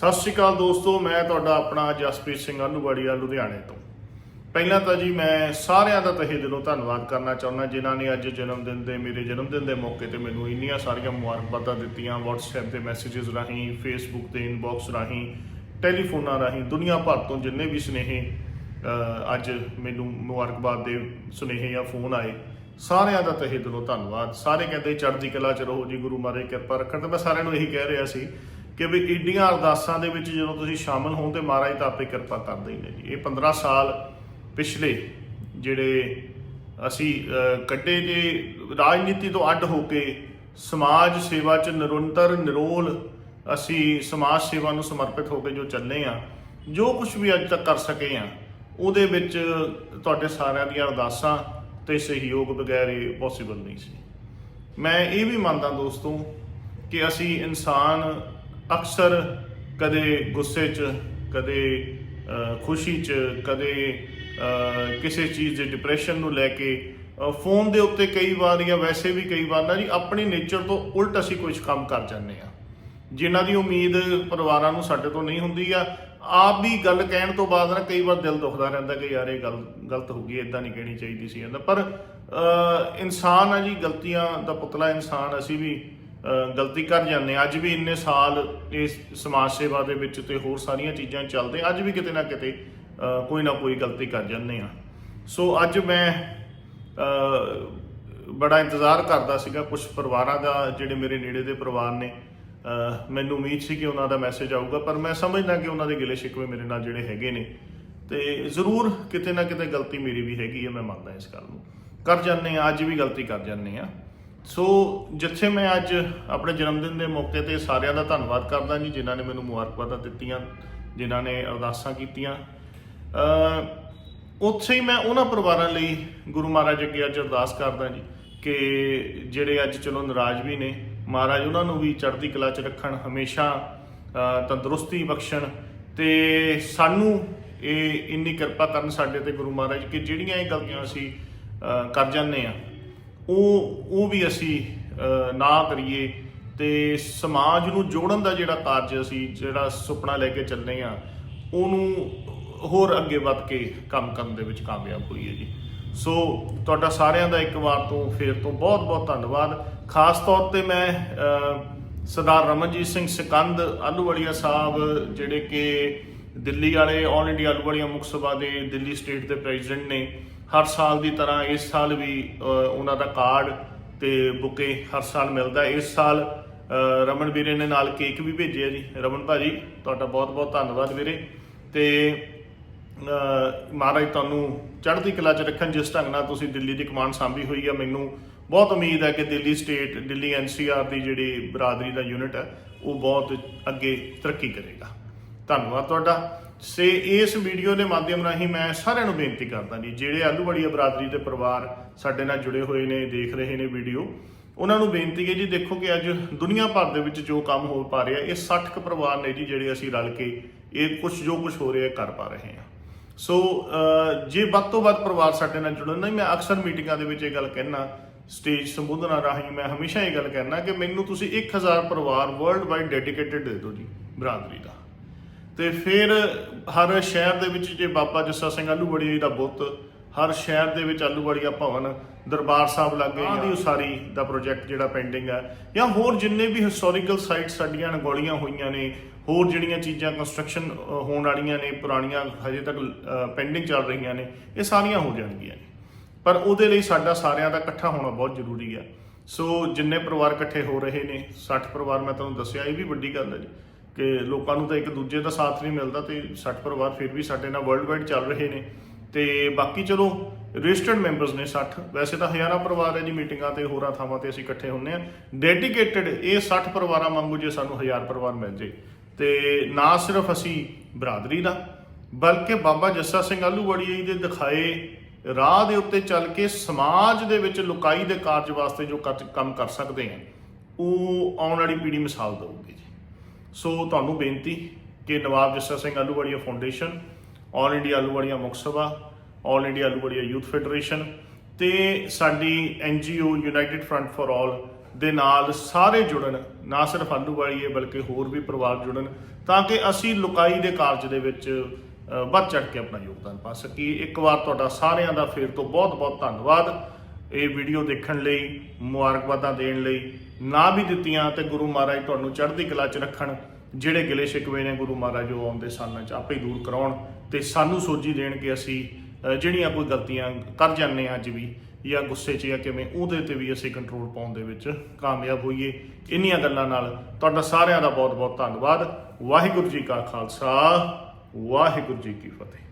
ਸਤਿ ਸ਼੍ਰੀ ਅਕਾਲ ਦੋਸਤੋ, ਮੈਂ ਤੁਹਾਡਾ ਆਪਣਾ ਜਸਪ੍ਰੀਤ ਸਿੰਘ ਆਲੂਵਾੜੀਆ ਲੁਧਿਆਣੇ ਤੋਂ। ਪਹਿਲਾਂ ਤਾਂ ਜੀ ਮੈਂ ਸਾਰਿਆਂ ਦਾ ਤਹਿ ਦਿਲੋਂ ਧੰਨਵਾਦ ਕਰਨਾ ਚਾਹੁੰਦਾ, ਜਿਨ੍ਹਾਂ ਨੇ ਅੱਜ ਜਨਮ ਦਿਨ ਦੇ, ਮੇਰੇ ਜਨਮ ਦਿਨ ਦੇ ਮੌਕੇ ਤੇ ਮੈਨੂੰ ਇੰਨੀਆਂ ਸਾਰੀਆਂ ਮੁਬਾਰਕਬਾਦਾਂ ਦਿੱਤੀਆਂ, WhatsApp ਤੇ ਮੈਸੇजेस ਰਾਹੀਂ, Facebook ਤੇ ਇਨਬਾਕਸ ਰਾਹੀਂ ਟੈਲੀਫੋਨਾਂ ਰਾਹੀਂ, ਦੁਨੀਆ ਭਰ ਤੋਂ ਜਿੰਨੇ ਵੀ ਸੁਨੇਹੇ ਅੱਜ ਮੈਨੂੰ ਮੁਬਾਰਕਬਾਦ ਦੇ ਸੁਨੇਹੇ ਜਾਂ ਫੋਨ ਆਏ, ਸਾਰਿਆਂ ਦਾ ਤਹਿ ਦਿਲੋਂ ਧੰਨਵਾਦ। ਸਾਰੇ ਕਹਿੰਦੇ ਚੜ੍ਹਦੀ ਕਲਾ ਚ ਰਹੋ, ਜੀ ਗੁਰੂ ਮਹਾਰਾਜ ਕਿਰਪਾ ਰੱਖਣ ਤੇ ਮੈਂ ਸਾਰਿਆਂ ਨੂੰ ਇਹੀ ਕਹਿ ਰਿਹਾ ਸੀ ਕਿ ਵੀ ਈਡੀਆਂ ਅਰਦਾਸਾਂ ਦੇ ਵਿੱਚ ਜਦੋਂ ਤੁਸੀਂ ਸ਼ਾਮਲ ਹੋ ਤੇ ਮਹਾਰਾਜ ਤਾਂ ਆਪੇ ਕਿਰਪਾ ਕਰਦੇ ਹੀ ਨੇ ਜੀ। ਇਹ 15 ਸਾਲ ਪਿਛਲੇ ਜਿਹੜੇ ਅਸੀਂ ਕੱਢੇ ਜੇ ਰਾਜਨੀਤੀ ਤੋਂ ਅੱਡ ਹੋ ਕੇ ਸਮਾਜ ਸੇਵਾ ਚ ਨਿਰੰਤਰ ਨਿਰੋਲ ਅਸੀਂ ਸਮਾਜ ਸੇਵਾ ਨੂੰ ਸਮਰਪਿਤ ਹੋ ਕੇ ਜੋ ਚੱਲੇ ਆ ਜੋ ਕੁਝ ਵੀ ਅੱਜ ਤੱਕ ਕਰ ਸਕੇ ਆ ਉਹਦੇ ਵਿੱਚ ਤੁਹਾਡੇ ਸਾਰਿਆਂ ਦੀਆਂ ਅਰਦਾਸਾਂ ਤੇ ਸਹਿਯੋਗ ਬਗੈਰ ਇਹ ਪੋਸੀਬਲ ਨਹੀਂ ਸੀ। ਮੈਂ ਇਹ ਵੀ ਮੰਨਦਾ ਦੋਸਤੋ ਕਿ ਅਸੀਂ ਇਨਸਾਨ ਅਕਸਰ ਕਦੇ ਗੁੱਸੇ 'ਚ, ਕਦੇ ਖੁਸ਼ੀ 'ਚ, ਕਦੇ ਕਿਸੇ ਚੀਜ਼ ਦੇ ਡਿਪਰੈਸ਼ਨ ਨੂੰ ਲੈ ਕੇ ਫੋਨ ਦੇ ਉੱਤੇ ਕਈ ਵਾਰ ਜਾਂ ਵੈਸੇ ਵੀ ਕਈ ਵਾਰ ਨਾ ਜੀ ਆਪਣੀ ਨੇਚਰ ਤੋਂ ਉਲਟ ਅਸੀਂ ਕੁਝ ਕੰਮ ਕਰ ਜਾਂਦੇ ਆ ਜਿਨ੍ਹਾਂ ਦੀ ਉਮੀਦ ਪਰਿਵਾਰਾਂ ਨੂੰ ਸਾਡੇ ਤੋਂ ਨਹੀਂ ਹੁੰਦੀ ਆ ਆਪ ਵੀ ਗੱਲ ਕਹਿਣ ਤੋਂ ਬਾਅਦ ਨਾ ਕਈ ਵਾਰ ਦਿਲ ਦੁਖਦਾ ਰਹਿੰਦਾ ਕਿ ਯਾਰ ਇਹ ਗੱਲ ਗਲਤ ਹੋ ਗਈ ਇਦਾਂ ਨਹੀਂ ਕਹਿਣੀ ਚਾਹੀਦੀ ਸੀ। ਇਹਦਾ ਪਰ ਇਨਸਾਨ ਆ ਜੀ, ਗਲਤੀਆਂ ਦਾ ਪੁਤਲਾ ਇਨਸਾਨ ਅਸੀਂ ਵੀ ਗਲਤੀ ਕਰ ਜਾਂਦੇ ਹਾਂ। ਅੱਜ ਵੀ ਇੰਨੇ ਸਾਲ ਇਸ ਸਮਾਜ ਸੇਵਾ ਦੇ ਵਿੱਚ ਤੇ ਹੋਰ ਸਾਰੀਆਂ ਚੀਜ਼ਾਂ ਚੱਲਦੇ, ਅੱਜ ਵੀ ਕਿਤੇ ਨਾ ਕਿਤੇ ਕੋਈ ਨਾ ਕੋਈ ਗਲਤੀ ਕਰ ਜਾਂਦੇ ਆ ਸੋ ਅੱਜ ਮੈਂ ਬੜਾ ਇੰਤਜ਼ਾਰ ਕਰਦਾ ਸੀਗਾ। ਕੁਝ ਪਰਿਵਾਰਾਂ ਦਾ, ਜਿਹੜੇ ਮੇਰੇ ਨੇੜੇ ਦੇ ਪਰਿਵਾਰ ਨੇ ਮੈਨੂੰ ਉਮੀਦ ਸੀ ਕਿ ਉਹਨਾਂ ਦਾ ਮੈਸੇਜ ਆਊਗਾ, ਪਰ ਮੈਂ ਸਮਝਦਾ ਕਿ ਉਹਨਾਂ ਦੇ ਗਿਲੇ ਸ਼ਿਕਵੇ ਮੇਰੇ ਨਾਲ ਜਿਹੜੇ ਹੈਗੇ ਨੇ। ਤੇ ਜ਼ਰੂਰ ਕਿਤੇ ਨਾ ਕਿਤੇ ਗਲਤੀ ਮੇਰੀ ਵੀ ਹੈਗੀ ਹੈ, ਮੈਂ ਮੰਨਦਾ ਇਸ ਗੱਲ ਨੂੰ। ਕਰ ਜਾਂਦੇ ਆ ਅੱਜ ਵੀ ਗਲਤੀ ਕਰ ਜਾਂਦੇ ਆ ਸੋ ਜਿੱਥੇ ਮੈਂ ਅੱਜ ਆਪਣੇ ਜਨਮ ਦਿਨ ਦੇ ਮੌਕੇ ਤੇ ਸਾਰਿਆਂ ਦਾ ਧੰਨਵਾਦ ਕਰਦਾ ਜੀ, ਜਿਨ੍ਹਾਂ ਨੇ ਮੈਨੂੰ ਮੁਬਾਰਕਬਾਦਾਂ ਦਿੱਤੀਆਂ, ਜਿਨ੍ਹਾਂ ਨੇ ਅਰਦਾਸਾਂ ਕੀਤੀਆਂ। ਅ ਉੱਥੇ ਹੀ ਮੈਂ ਉਹਨਾਂ ਪਰਿਵਾਰਾਂ ਲਈ ਗੁਰੂ ਮਹਾਰਾਜ ਅੱਗੇ ਅੱਜ ਅਰਦਾਸ ਕਰਦਾ ਜੀ ਕਿ ਜਿਹੜੇ ਅੱਜ ਚਲੋ ਨਾਰਾਜ਼ ਵੀ ਨੇ, ਮਹਾਰਾਜ ਉਹਨਾਂ ਨੂੰ ਵੀ ਚੜ੍ਹਦੀ ਕਲਾ 'ਚ ਰੱਖਣ, ਹਮੇਸ਼ਾ ਤੰਦਰੁਸਤੀ ਬਖਸ਼ਣ। ਤੇ ਸਾਨੂੰ ਇਹ ਇੰਨੀ ਕਿਰਪਾ ਕਰਨ ਸਾਡੇ ਤੇ ਗੁਰੂ ਮਹਾਰਾਜ, ਕਿ ਜਿਹੜੀਆਂ ਇਹ ਗਲਤੀਆਂ ਅਸੀਂ ਕਰ ਜਾਂਦੇ ਆ ਉਹ ਉਹ ਵੀ ਅਸੀਂ ਨਾ ਕਰੀਏ ਤੇ ਸਮਾਜ ਨੂੰ ਜੋੜਨ ਦਾ ਜਿਹੜਾ ਕਾਰਜ ਅਸੀਂ, ਜਿਹੜਾ ਸੁਪਨਾ ਲੈ ਕੇ ਚੱਲੇ ਆ ਉਹਨੂੰ ਹੋਰ ਅੱਗੇ ਵੱਧ ਕੇ ਕੰਮ ਕਰਨ ਦੇ ਵਿੱਚ ਕਾਮਯਾਬ ਹੋਈਏ ਜੀ। ਸੋ, ਤੁਹਾਡਾ ਸਾਰਿਆਂ ਦਾ ਇੱਕ ਵਾਰ ਤੋਂ, ਫੇਰ ਤੋਂ ਬਹੁਤ ਬਹੁਤ ਧੰਨਵਾਦ। ਖਾਸ ਤੌਰ ਤੇ ਮੈਂ ਸਰਦਾਰ ਰਮਨਜੀਤ ਸਿੰਘ ਸਿਕੰਦ, ਆਲੂਵਾਲੀਆ ਸਾਹਿਬ, ਜਿਹੜੇ ਕਿ ਦਿੱਲੀ ਵਾਲੇ, ਆਲ ਇੰਡੀਆ ਆਲੂਵਾਲੀਆ ਮੁੱਖ ਸਭਾ ਦੇ ਦਿੱਲੀ ਸਟੇਟ ਦੇ ਪ੍ਰੈਜ਼ੀਡੈਂਟ ਨੇ ਹਰ ਸਾਲ ਦੀ ਤਰ੍ਹਾਂ ਇਸ ਸਾਲ ਵੀ ਉਹਨਾਂ ਦਾ ਕਾਰਡ ਤੇ ਬੁਕੇ ਹਰ ਸਾਲ ਮਿਲਦਾ। ਇਸ ਸਾਲ ਰਮਨ ਵੀਰੇ ਨੇ ਨਾਲ ਕੇਕ ਵੀ ਭੇਜਿਆ ਜੀ। ਰਮਨ ਭਾਜੀ, ਤੁਹਾਡਾ ਬਹੁਤ ਬਹੁਤ ਧੰਨਵਾਦ ਵੀਰੇ। ਤੇ ਮਹਾਰਾਜ ਤੁਹਾਨੂੰ ਚੜ੍ਹਦੀ ਕਲਾ 'ਚ ਰੱਖਣ ਜਿਸ ਢੰਗ ਨਾਲ ਤੁਸੀਂ ਦਿੱਲੀ ਦੀ ਕਮਾਂਡ ਸੰਭੀ ਹੋਈ ਆ, ਮੈਨੂੰ ਬਹੁਤ ਉਮੀਦ ਹੈ ਕਿ ਦਿੱਲੀ ਸਟੇਟ, ਦਿੱਲੀ ਐਨਸੀਆਰ ਦੀ ਜਿਹੜੀ ਬਰਾਦਰੀ ਦਾ ਯੂਨਿਟ ਹੈ, ਉਹ ਬਹੁਤ ਅੱਗੇ ਤਰੱਕੀ ਕਰੇਗਾ। ਧੰਨਵਾਦ ਤੁਹਾਡਾ। ਸੇ ਇਸ ਵੀਡੀਓ ਦੇ ਮਾਧਿਅਮ ਰਾਹੀਂ ਮੈਂ ਸਾਰਿਆਂ ਨੂੰ ਬੇਨਤੀ ਕਰਦਾ ਜੀ, ਜਿਹੜੇ ਆਲੂਵਾੜੀਆ ਬਰਾਦਰੀ ਦੇ ਪਰਿਵਾਰ ਸਾਡੇ ਨਾਲ ਜੁੜੇ ਹੋਏ ਨੇ, ਦੇਖ ਰਹੇ ਨੇ ਵੀਡੀਓ, ਉਹਨਾਂ ਨੂੰ ਬੇਨਤੀ ਹੈ ਜੀ, ਦੇਖੋ ਕਿ ਅੱਜ ਦੁਨੀਆ ਭਰ ਦੇ ਵਿੱਚ ਜੋ ਕੰਮ ਹੋ ਪਾ ਰਿਹਾ, ਇਹ 60 ਕੁ ਪਰਿਵਾਰ ਨੇ ਜੀ ਜਿਹੜੇ ਅਸੀਂ ਰਲ ਕੇ ਇਹ ਕੁਝ ਜੋ ਕੁਝ ਹੋ ਰਿਹਾ ਕਰ ਪਾ ਰਹੇ ਹਾਂ। ਸੋ ਜੇ ਵੱਧ ਤੋਂ ਵੱਧ ਪਰਿਵਾਰ ਸਾਡੇ ਨਾਲ ਜੁੜਨ, ਨਹੀਂ, ਮੈਂ ਅਕਸਰ ਮੀਟਿੰਗਾਂ ਦੇ ਵਿੱਚ ਇਹ ਗੱਲ ਕਹਿਣਾ ਸਟੇਜ ਸੰਬੋਧਨਾਂ ਰਾਹੀਂ ਮੈਂ ਹਮੇਸ਼ਾ ਇਹ ਗੱਲ ਕਹਿਣਾ ਕਿ ਮੈਨੂੰ ਤੁਸੀਂ 1000 ਪਰਿਵਾਰ ਵਰਲਡ ਵਾਈਡ ਡੈਡੀਕੇਟਿਡ ਦੇ ਦਿਓ ਜੀ, ਬਰਾਦਰੀ ਦਾ। ਤੇ ਫਿਰ ਹਰ ਸ਼ਹਿਰ ਦੇ ਵਿੱਚ ਜੇ ਬਾਬਾ ਜੱਸਾ ਸਿੰਘ ਆਲੂਵਾੜੀਆ ਜੀ ਦਾ ਬੁੱਤ ਹਰ ਸ਼ਹਿਰ ਦੇ ਵਿੱਚ ਆਲੂਵਾੜੀਆ ਭਵਨ ਦਰਬਾਰ ਸਾਹਿਬ ਲੱਗੇ ਆਹ ਉਸਾਰੀ ਦਾ ਪ੍ਰੋਜੈਕਟ ਜਿਹੜਾ ਪੈਂਡਿੰਗ ਹੈ ਜਾਂ ਹੋਰ ਜਿੰਨੇ ਵੀ ਹਿਸਟੋਰੀਕਲ ਸਾਈਟਸ ਸਾਡੀਆਂ ਅਣਗੌਲੀਆਂ ਹੋਈਆਂ ਨੇ ਹੋਰ ਜਿਹੜੀਆਂ ਚੀਜ਼ਾਂ ਕੰਸਟਰਕਸ਼ਨ ਹੋਣ ਵਾਲੀਆਂ ਨੇ ਪੁਰਾਣੀਆਂ ਹਜੇ ਤੱਕ ਪੈਂਡਿੰਗ ਚੱਲ ਰਹੀਆਂ ਨੇ ਇਹ ਸਾਰੀਆਂ ਹੋ ਜਾਣਗੀਆਂ ਪਰ ਉਹਦੇ ਲਈ ਸਾਡਾ ਸਾਰਿਆਂ ਦਾ ਇਕੱਠਾ ਹੋਣਾ ਬਹੁਤ ਜ਼ਰੂਰੀ ਹੈ। ਸੋ ਜਿੰਨੇ ਪਰਿਵਾਰ ਇਕੱਠੇ ਹੋ ਰਹੇ ਨੇ 60 ਪਰਿਵਾਰ ਮੈਂ ਤੁਹਾਨੂੰ ਦੱਸਿਆ ਇਹ ਵੀ ਵੱਡੀ ਗੱਲ ਹੈ ਜੀ। ਕਿ ਲੋਕਾਂ ਨੂੰ ਤਾਂ ਇੱਕ ਦੂਜੇ ਦਾ ਸਾਥ ਨਹੀਂ ਮਿਲਦਾ ਤੇ 60 ਪਰਿਵਾਰ ਫਿਰ ਵੀ ਸਾਡੇ ਨਾਲ ਵਰਲਡ ਵਾਈਡ ਚੱਲ ਰਹੇ ਨੇ। ਤੇ ਬਾਕੀ ਚਲੋ ਰਜਿਸਟਰਡ ਮੈਂਬਰਸ ਨੇ 60 ਵੈਸੇ ਤਾਂ ਹਜ਼ਾਰਾਂ ਪਰਿਵਾਰ ਹੈ ਜੀ ਮੀਟਿੰਗਾਂ ਤੇ, ਹੋਰਾਂ ਥਾਵਾਂ ਤੇ ਅਸੀਂ ਇਕੱਠੇ ਹੁੰਨੇ ਆ ਡੈਡੀਕੇਟਿਡ ਇਹ 60 ਪਰਿਵਾਰਾਂ ਵਾਂਗੂ ਜੇ ਸਾਨੂੰ ਹਜ਼ਾਰ ਪਰਿਵਾਰ ਮਿਲ ਜੇ। ਤੇ ਨਾ ਸਿਰਫ ਅਸੀਂ ਬਰਾਦਰੀ ਦਾ, ਬਲਕਿ ਬਾਬਾ ਜੱਸਾ ਸਿੰਘ ਆਲੂਵਾੜੀਆ ਜੀ ਦੇ ਦਿਖਾਏ ਰਾਹ ਦੇ ਉੱਤੇ ਚੱਲ ਕੇ ਸਮਾਜ ਦੇ ਵਿੱਚ ਲੁਕਾਈ ਦੇ ਕਾਰਜ ਵਾਸਤੇ ਜੋ ਕਰ- ਕੰਮ ਕਰ ਸਕਦੇ ਆ ਉਹ ਆਉਣ ਵਾਲੀ ਪੀੜ੍ਹੀ ਮਿਸਾਲ ਦੇਊਗੀ ਜੀ। ਸੋ ਤੁਹਾਨੂੰ ਬੇਨਤੀ ਕਿ Nawab Jassa Singh Ahluwalia foundation all India Ahluwalia Mukh Sabha all India Ahluwalia youth federation ਤੇ ਸਾਡੀ NGO united front for all ਦੇ ਨਾਲ ਸਾਰੇ ਜੁੜਨ, ਨਾ ਸਿਰਫ ਆਲੂਵਾੜੀਏ ਬਲਕਿ ਹੋਰ ਵੀ ਪਰਿਵਾਰ ਜੁੜਨ ਤਾਂ ਕਿ ਅਸੀਂ ਲੁਕਾਈ ਦੇ ਕਾਰਜ ਦੇ ਵਿੱਚ ਵੱਧ ਚੜ ਕੇ ਆਪਣਾ ਯੋਗਦਾਨ ਪਾ ਸਕੀਏ। ਇੱਕ ਵਾਰ ਤੁਹਾਡਾ ਸਾਰਿਆਂ ਦਾ ਫੇਰ ਤੋਂ ਬਹੁਤ-ਬਹੁਤ ਧੰਨਵਾਦ। ਇਹ ਵੀਡੀਓ ਦੇਖਣ ਲਈ, ਮੁਬਾਰਕਬਾਦਾਂ ਦੇਣ ਲਈ ਨਾ ਵੀ ਦਿੱਤੀਆਂ ਤੇ ਗੁਰੂ ਮਹਾਰਾਜ ਤੁਹਾਨੂੰ ਚੜ੍ਹਦੀ ਕਲਾ 'ਚ ਰੱਖਣ, ਜਿਹੜੇ ਗਿਲੇ ਸ਼ਿਕਵੇ ਨੇ ਗੁਰੂ ਮਹਾਰਾਜ ਉਹ ਆਉਂਦੇ ਸਾਲਾਂ 'ਚ ਆਪੇ ਹੀ ਦੂਰ ਕਰਾਉਣ ਤੇ ਸਾਨੂੰ ਸੋਝੀ ਦੇਣ ਕਿ ਅਸੀਂ ਜਿਹੜੀਆਂ ਕੋਈ ਗਲਤੀਆਂ ਕਰ ਜਾਂਦੇ ਹਾਂ ਅੱਜ ਵੀ, ਜਾਂ ਗੁੱਸੇ 'ਚ ਜਾਂ ਕਿਵੇਂ, ਉਹਦੇ ਤੇ ਵੀ ਅਸੀਂ ਕੰਟਰੋਲ ਪਾਉਣ ਦੇ ਵਿੱਚ ਕਾਮਯਾਬ ਹੋਈਏ। ਇੰਨੀਆਂ ਗੱਲਾਂ ਨਾਲ ਤੁਹਾਡਾ ਸਾਰਿਆਂ ਦਾ ਬਹੁਤ-ਬਹੁਤ ਧੰਨਵਾਦ। ਵਾਹਿਗੁਰੂ ਜੀ ਕਾ ਖਾਲਸਾ, ਵਾਹਿਗੁਰੂ ਜੀ ਕੀ ਫਤਿਹ।